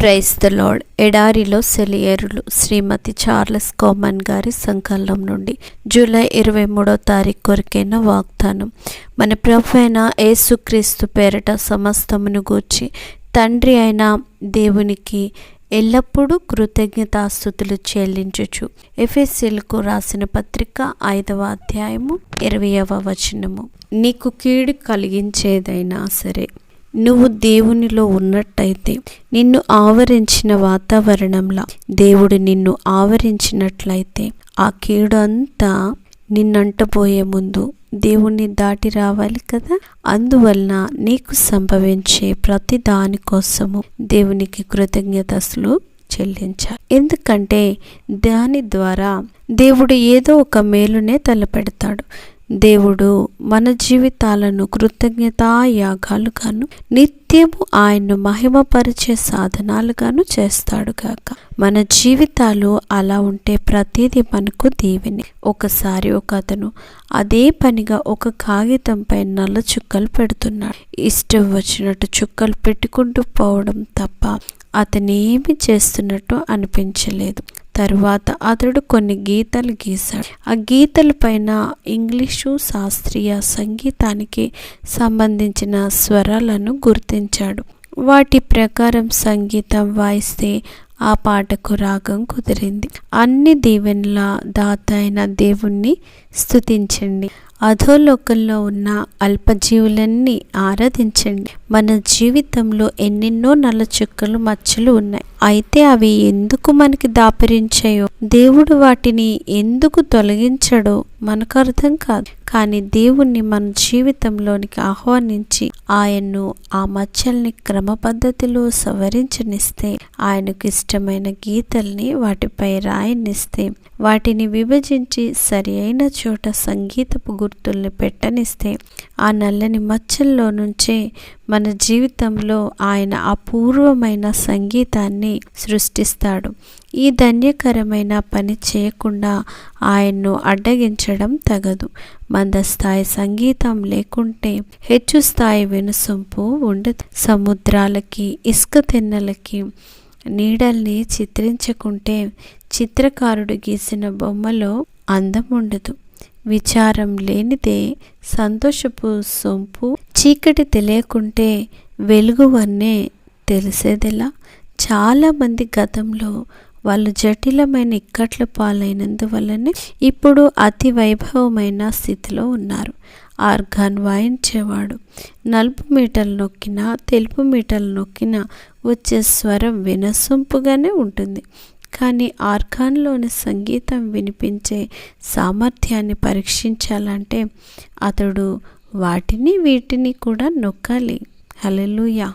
Price the lord. ఎడారిలో సెలియరులు శ్రీమతి Charles common గారి సంకలనం నుండి జూలై ఇరవై మూడో తారీఖు కొరకైన వాగ్దానం. మన ప్రభు అయిన యేసుక్రీస్తు పేరట సమస్తమును గూర్చి తండ్రి అయిన దేవునికి ఎల్లప్పుడూ కృతజ్ఞతాస్థుతులు చెల్లించుచు. ఎఫ్ఎస్సిల్కు రాసిన పత్రిక ఐదవ అధ్యాయము ఇరవయవ వచనము. నీకు కీడు కలిగించేదైనా సరే నువ్వు దేవునిలో ఉన్నట్టయితే నిన్ను ఆవరించిన వాతావరణంలో దేవుడు నిన్ను ఆవరించినట్లయితే ఆ కీడు అంతా నిన్నంటపోయే ముందు దేవుణ్ణి దాటి రావాలి కదా? అందువలన నీకు సంభవించే ప్రతి దాని కోసము దేవునికి కృతజ్ఞతలు చెల్లించాలి. ఎందుకంటే దాని ద్వారా దేవుడు ఏదో ఒక మేలునే తలపెడతాడు. దేవుడు మన జీవితాలను కృతజ్ఞతా యాగాలుగాను నిత్యము ఆయన్ను మహిమపరిచే సాధనాలుగాను చేస్తాడు గాక. మన జీవితాలు అలా ఉంటే ప్రతిదీ మనకు దీవెని. ఒకసారి ఒక అతను అదే పనిగా ఒక కాగితంపై నల్ల చుక్కలు పెడుతున్నాడు. ఇష్టం వచ్చినట్టు చుక్కలు పెట్టుకుంటూ పోవడం తప్ప అతనేమి చేస్తున్నట్టు అనిపించలేదు. తరువాత అతడు కొన్ని గీతలు గీశాడు. ఆ గీతల పైన ఇంగ్లీషు శాస్త్రీయ సంగీతానికి సంబంధించిన స్వరాలను గుర్తించాడు. వాటి ప్రకారం సంగీతం వాయిస్తే ఆ పాటకు రాగం కుదిరింది. అన్ని దీవెనల దాత అయిన దేవుణ్ణి స్తుతించండి. అధోలోకంలో ఉన్న అల్పజీవులన్నీ ఆరాధించండి. మన జీవితంలో ఎన్నెన్నో నల్లచుక్కలు మచ్చలు ఉన్నాయి. అయితే అవి ఎందుకు మనకి దాపరించాయో? దేవుడు వాటిని ఎందుకు తొలగించడో మనకు అర్థం కాదు. కానీ దేవుణ్ణి మన జీవితంలోనికి ఆహ్వానించి ఆయన్ను ఆ మచ్చల్ని క్రమ పద్ధతిలో సవరించనిస్తే ఆయనకు ఇష్టమైన గీతల్ని వాటిపై రాయనిస్తే వాటిని విభజించి సరి అయిన చోట సంగీతపు గుర్తుల్ని పెట్టనిస్తే ఆ నల్లని మచ్చల్లో నుంచే మన జీవితంలో ఆయన అపూర్వమైన సంగీతాన్ని సృష్టిస్తాడు. ఈ ధన్యకరమైన పని చేయకుండా ఆయన్ను అడ్డగించడం తగదు. మందస్థాయి సంగీతం లేకుంటే హెచ్చు స్థాయి వెనుసొంపు ఉండదు. సముద్రాలకి ఇసుక తెన్నెలకి నీడల్ని చిత్రించకుంటే చిత్రకారుడు గీసిన బొమ్మలో అందం ఉండదు. విచారం లేనిదే సంతోషపు సొంపు చీకటి తెలియకుంటే వెలుగు వన్నే తెలిసేదెలా చాలామంది గతంలో వాళ్ళు జటిలమైన ఇక్కట్ల పాలైనందువల్లనే ఇప్పుడు అతి వైభవమైన స్థితిలో ఉన్నారు. ఆర్గాన్ వాయించేవాడు. నలుపు మీటలు నొక్కినా తెలుపు మీటలు నొక్కినా వచ్చే స్వరం వినసొంపుగానే ఉంటుంది. కానీ ఆర్గాన్లోని సంగీతం వినిపించే సామర్థ్యాన్ని పరీక్షించాలంటే అతడు వాటిని వీటిని కూడా నొక్కాలి. హలెలుయా